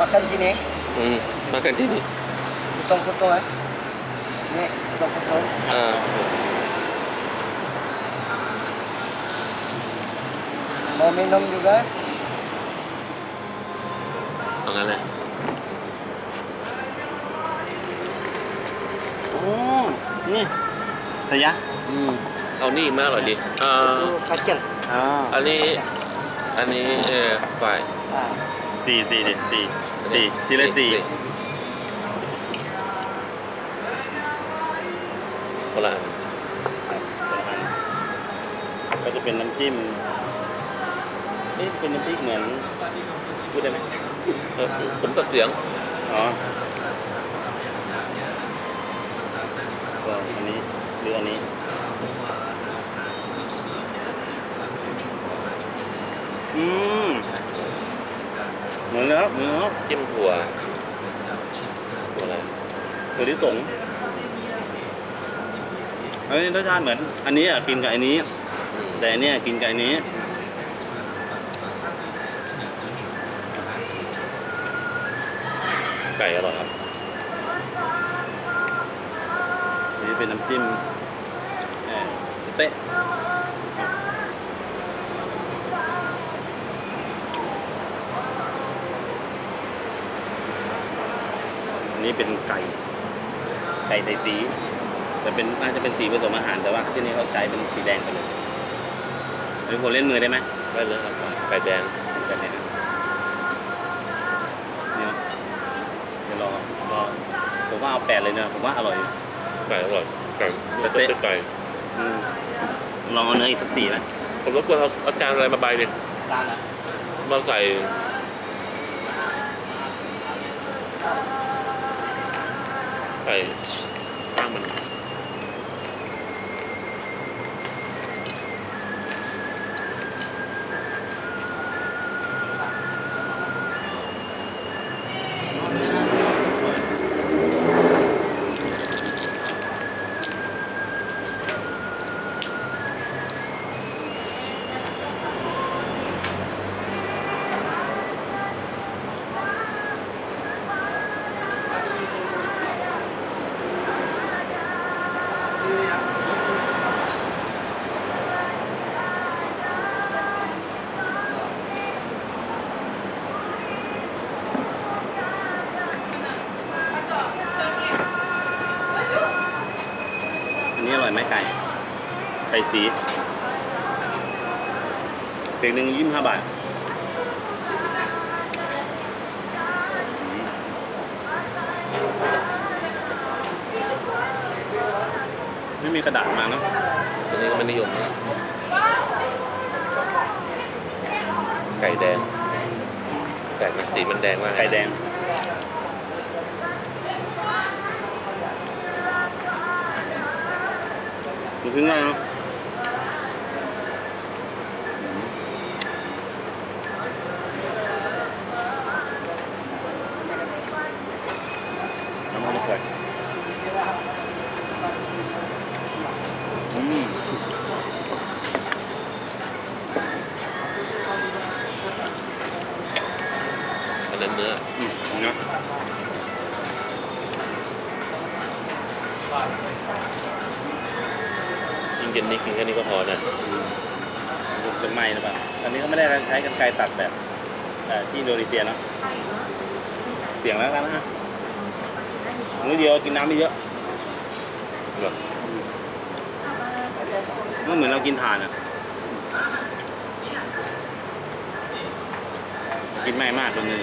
makan sini. Hmm, makan sini. Potong-potong eh. Ni potong-potong. Ah, Mau minum juga? เอางั้นเลยโอ้นี่สยะอืมเอานี่มาอร่อยดีอ่า Itu kacang. อ๋ออันนี้ อันนี้เออฝ่าย Ah. สี่สี่ดิสี่สี่ทีละสี่คนละอันก็จะเป็นน้ำจิ้มเอ๊ะเป็นน้ำพริกเหมือนพูดได้ไหมเออผมตัดเสียง อ๋อก็อันนี้หรืออันนี้อืม เหมือนแล้วเหมือนแล้วจิ้มถั่วถั่วอะไรตัวที่สงอันนี้รสชาติเหมือน อันนี้อะกินกับอันนี้อืมแต่อันเนี้ยกินกับอันนี้ไก่อร่อยครับอันนี้เป็นน้ำจิ้มเอ่อสเต๊ะ นนี้เป็นไก่ ไก่ไทยสี แต่เป็นน่าจะเป็นสีผสมอาหารแต่ว่าที่นี่เขาใช้เป็นสีแดงไปเลยหรือผมเล่นมือได้ไหมได้เลยครับไก่แดงแบบไหนนะเนี่ยเดี๋ยวรอรอผมว่าเอาแปดเลยเนอะผมว่าอร่อยอยู่ไก่อร่อยไก่สเต๊ะไก่อืมลองเอาเนื้ออีกสักสี่ไหมผมรบกวนเอาเอาจารย์อะไรมาใบดิจานละมาใส่ใส่ ข้ สีเพลงหนึ่งยี่สิบห้าบาทไม่มีกระดาษมาเนาะอันนี้ก็ไม่นิยมนะไก่แดงไก่มันสีมันแดงมากไก่แดงมันถึงไงเนาะน้ำมันมะ เขืออืมอันนั้นเนื้ออืมเนาะยิ่งเย็นนี้กินแค่นี้ก็พอนะลูกจะไหม้หรือเปล่าอันนี้ก็ไม่ได้ใช้กันไกรตัดแบบเอ่อที่อินโดนีเซียเนาะเสียงแล้วกันนะ มื้อเดียวกินน้ำไม่เยอะแบบมันเหมือนเรากินถ่านอะกินไม่มากตัวนึง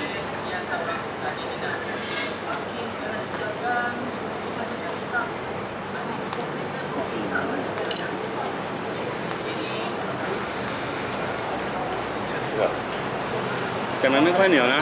แต่มันไม่ค่อยเหนียวนะ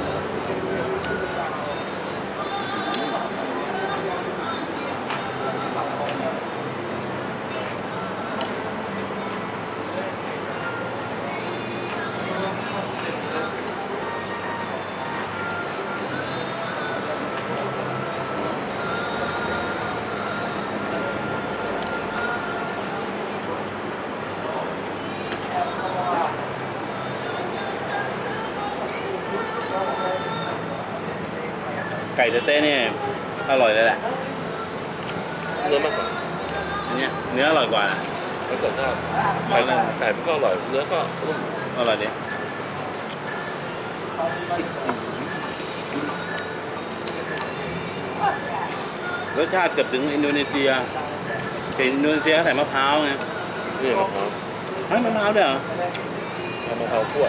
าอร่อยอยู่นะสุกปะสุกไหมไก่เต้ๆเนี่ยอร่อยเลยแหละเนื้อมากกว่าอันเนี้ยเนื้ออร่อยกว่านะแล้วก็ถ้าไก่ไก่มันก็อร่อยเนื้อก็นุ่มอร่อยดีรสชาติเกือบถึงอินโดนีเซียแต่อินโดนีเซียเขาใส่มะพร้าวไงนี่มะพร้าวเฮ้ยมะพร้าวด้วยเหรอ เอามะพร้าวคั่ว